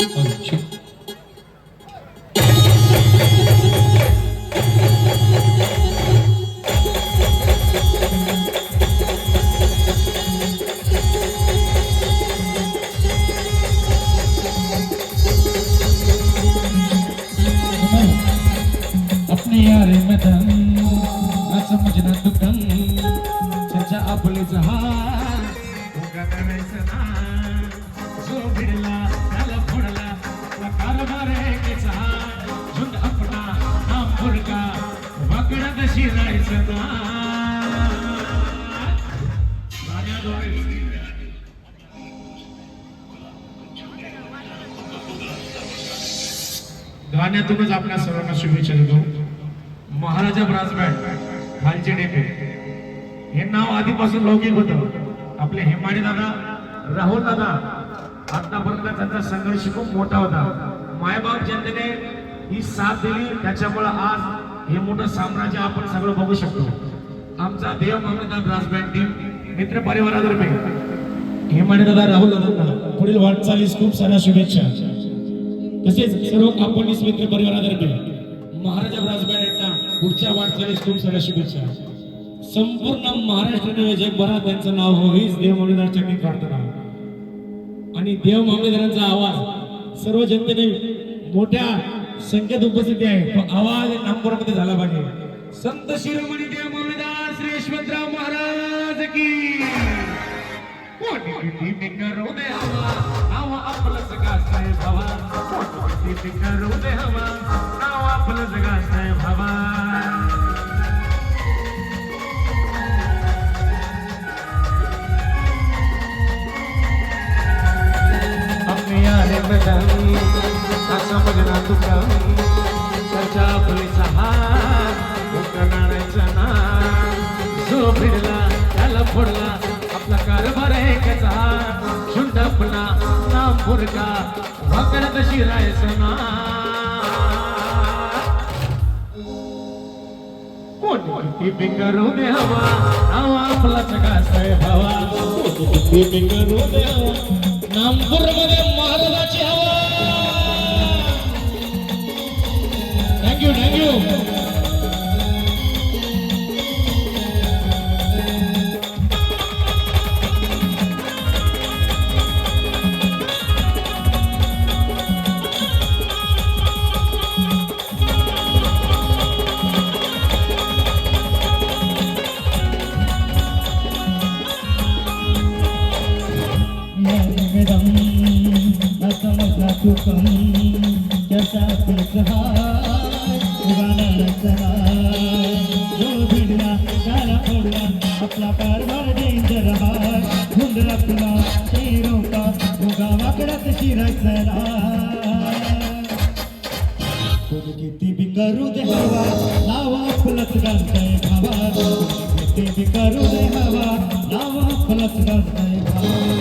अच्छा अपने धन ना समझना दुकान आपले जहान उगा करायचं ना जो भिडला वाकडा कशी गाण्यातूनच आपल्या सर्वांना शुभेच्छा देतो. महाराजा ब्रास बँड खालचे डेपे हे नाव आधीपासून लौकिक होतं. आपले हेमाडी दादा राहुल दादा आतापर्यंत त्यांचा संघर्ष खूप मोठा होता. मायबाप जनतेने ही साथ दिली. त्याच्यामुळे आज हे मोठं साम्राज्य आपण सगळं बघू शकतो. आमचा देव मामलेदार ब्रास बँड टीम मित्र परिवारातर्फे. हेमाडे दादा राहुल दादांना पुढील वाटचालीस खूप साऱ्या शुभेच्छा. तसेच सर्व कापडणीस मित्र परिवारातर्फे महाराजा ब्रासबँड यांना पुढच्या वाटचालीस खूप साऱ्या शुभेच्छा. संपूर्ण महाराष्ट्र नव्हे जगभरात त्यांचं नाव हो हीच देव मामलेदारच्या मी प्रार्थना. आणि देव मामलेदारांचा आवाज सर्व जनतेने मोठ्या संख्येत उपस्थिती आहे. आवाज नागपुरामध्ये झाला पाहिजे. संत शिरोमणी देव मामलेदार श्री महाराज की. कोणी किती मी दे हवा. नाव आपलं सगळं भावा कोणी किती दे हवा. नाव आपलं भावा बदल ना हात ना जो भिडला त्याला फोडला आपला कारभार आहे कसा शुद्ध नाम मुरगा वाकड कशी राहायचं ना कोणी किती बिकरू हवा नाव आपला सगळा भावा कोणी किती बिकरू नामपूरमध्ये महाराजाची भिडला त्याला फोडला आपला कारभार डेंजर हा झुंडला तुला ते रोका उगा वाकड्यात शिरायचला कोणी किती बी करू दे हवा लावा फुलत घालतय भावा किती बी करू दे हवा लावा भावा